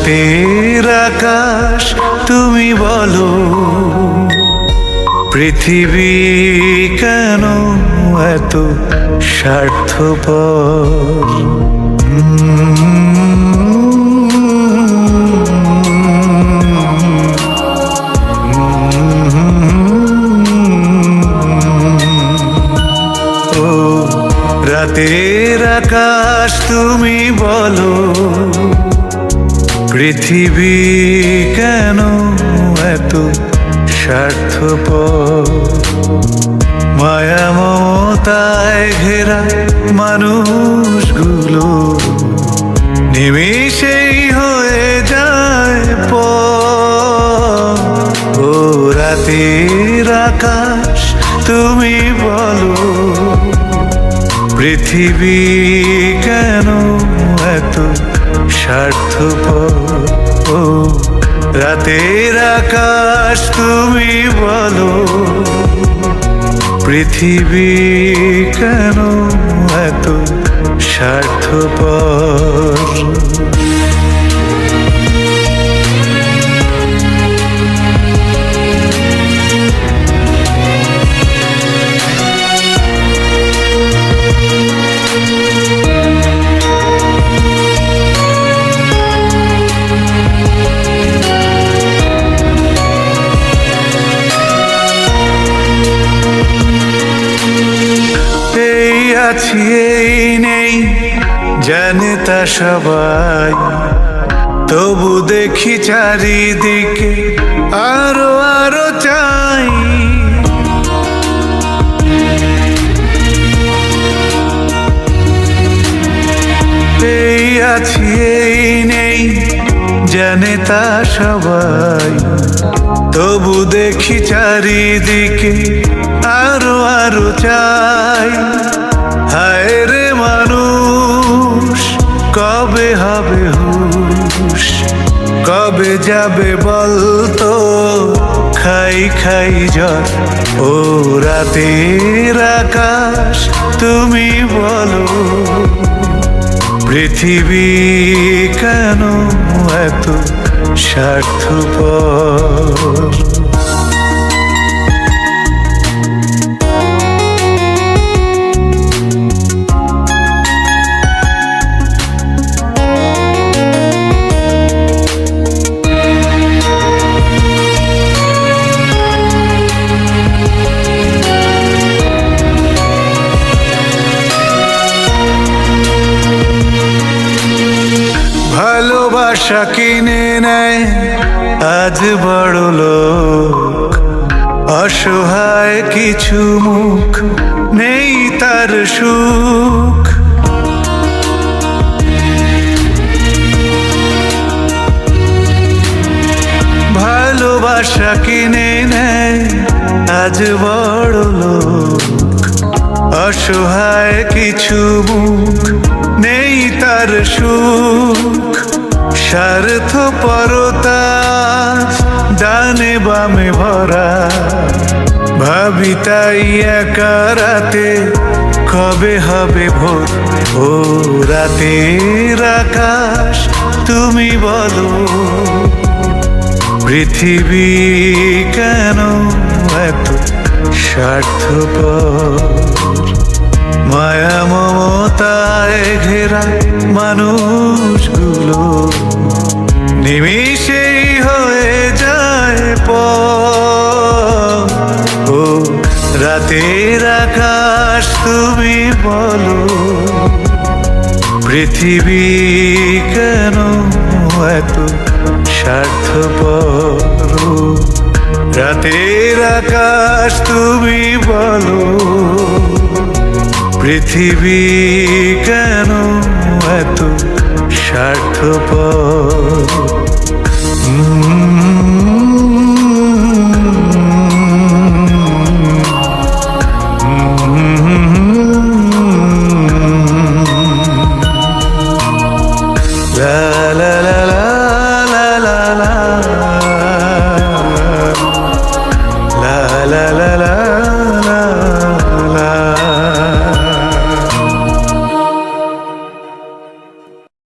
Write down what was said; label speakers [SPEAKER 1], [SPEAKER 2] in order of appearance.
[SPEAKER 1] রাতের আকাশ তুমি বলো পৃথিবী কেন এত স্বার্থপর? রাতের আকাশ তুমি বলো পৃথিবী কেন এত স্বার্থপর? মায়া মমতায় ঘেরা মানুষগুলো নিমিষেই হয়ে যায় পর। ও রাতের আকাশ, তুমি বলো, পৃথিবী কেন এত স্বার্থপর। ও রাতের আকাশ তুমি বলো পৃথিবী কেন এত স্বার্থপর? এই নেই জানে তা সবাই। তবু দেখি চারিদিকে আরও আরও চাই। এই আছি নেই জানে তা সবাই। তবু দেখি চারিদিকে আরও আরও চাই। হায় রে মানুষ, কবে হবে হুশ? কবে যাবে বলতো খাই খাই জ্বর ও রাতের আকাশ, তুমি বলো, পৃথিবী কেন এত স্বার্থপর? ভালোবাসা কিনে নেয়। আজ বড় লোক, অসহায় কিছু মুখ নেই তার সুখ। ভালোবাসা কিনে নেয়। আজ বড় লোক, অসহায় কিছু মুখ নেই তার সুখ। স্বার্থ পরতা, ডানে বামে ভরা। ভাবি তাই রাতে, কবে হবে ভোর? ও রাতের আকাশ, তুমি বলো, পৃথিবী কেন এত স্বার্থপর? মায়া মমতায় ঘেরা মানুষগুলো নিমিষেই হয়ে যায় ও, রাতের আকাশ তুমি বলো, পৃথিবী কেন এত স্বার্থপর? রাতের আকাশ তুমি বলো পৃথিবী কেন এত স্বার্থপর?